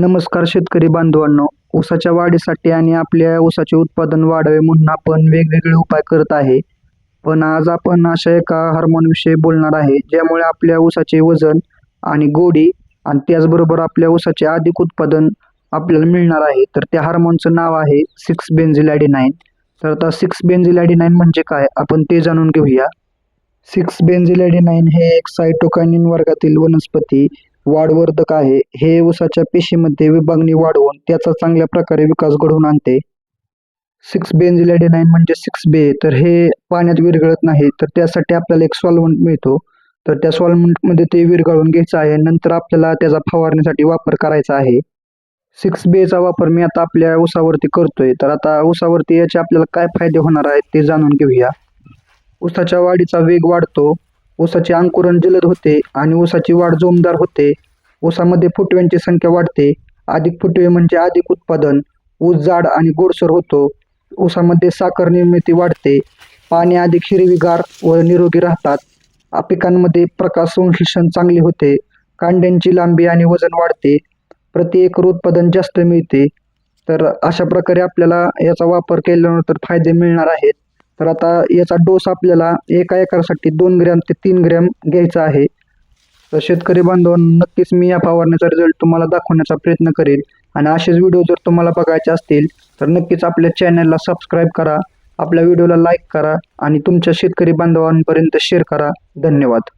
नमस्कार शेतकरी बांधवांनो. ऊसाच्या वाढीसाठी आणि आपल्या ऊसाचे उत्पादन वाढावे म्हणून आपण वेगवेगळे उपाय करत आहे. पण आज आपण अशा एका हार्मोनविषयी बोलणार आहे ज्यामुळे आपल्या ऊसाचे वजन आणि गोडी आणि त्याचबरोबर आपल्या ऊसाचे अधिक उत्पादन आपल्याला मिळणार आहे. तर त्या हार्मोनचं नाव आहे सिक्स बेन्झिलॅडिनाईन तर आता सिक्स बेन्झिलॅडिनाईन म्हणजे काय? आपण ते जाणून घेऊया. सिक्स बेन्झिलॅडिनाईन हे एक सायटोकायनिन वर्गातील वनस्पती वाढवर्धक आहे. हे ऊसाच्या पेशीमध्ये विभागणी वाढवून त्याचा चांगल्या प्रकारे विकास घडवून आणते. सिक्स बेन्झिलॅडिनाईन म्हणजे सिक्स बे तर हे पाण्यात विरघळत नाही. तर त्यासाठी आपल्याला एक सॉल्वंट मिळतो. तर त्या सॉल्वंटमध्ये ते विरघळून घ्यायचं आहे. नंतर आपल्याला त्याचा फवारणीसाठी वापर करायचा आहे. सिक्स बेचा वापर मी आता आपल्या ऊसावरती करतोय. तर आता ऊसावरती याचे आपल्याला काय फायदे होणार आहेत ते जाणून घेऊया. ऊसाच्या वाढीचा वेग वाढतो. ऊसाचे अंकुरण जलद होते आणि ऊसाची वाढ जोमदार होते. ऊसामध्ये फुटव्यांची संख्या वाढते. अधिक फुटवे म्हणजे अधिक उत्पादन. ऊस जाड आणि गोडसर होतो. ऊसामध्ये साखर निर्मिती वाढते. पाणी अधिक हिरवीगार व निरोगी राहतात. आ- पिकांमध्ये प्रकाश संश्लेषण चांगले होते. कांड्यांची लांबी आणि वजन वाढते. प्रति एकर उत्पादन जास्त मिळते. तर अशा प्रकारे आपल्याला याचा वापर केल्यानंतर फायदे मिळणार आहेत. तर आता याचा डोस आपल्याला एका एकरासाठी दोन ग्रॅम ते तीन ग्रॅम घ्यायचा आहे. तर शेतकरी बांधवांना नक्कीच मी या फवारण्याचा रिझल्ट तुम्हाला दाखवण्याचा प्रयत्न करेल. आणि असेच व्हिडिओ जर तुम्हाला बघायचे असतील तर नक्कीच आपल्या चॅनलला सबस्क्राईब करा. आपल्या व्हिडिओला लाईक करा. आणि तुमच्या शेतकरी बांधवांपर्यंत शेअर करा. धन्यवाद.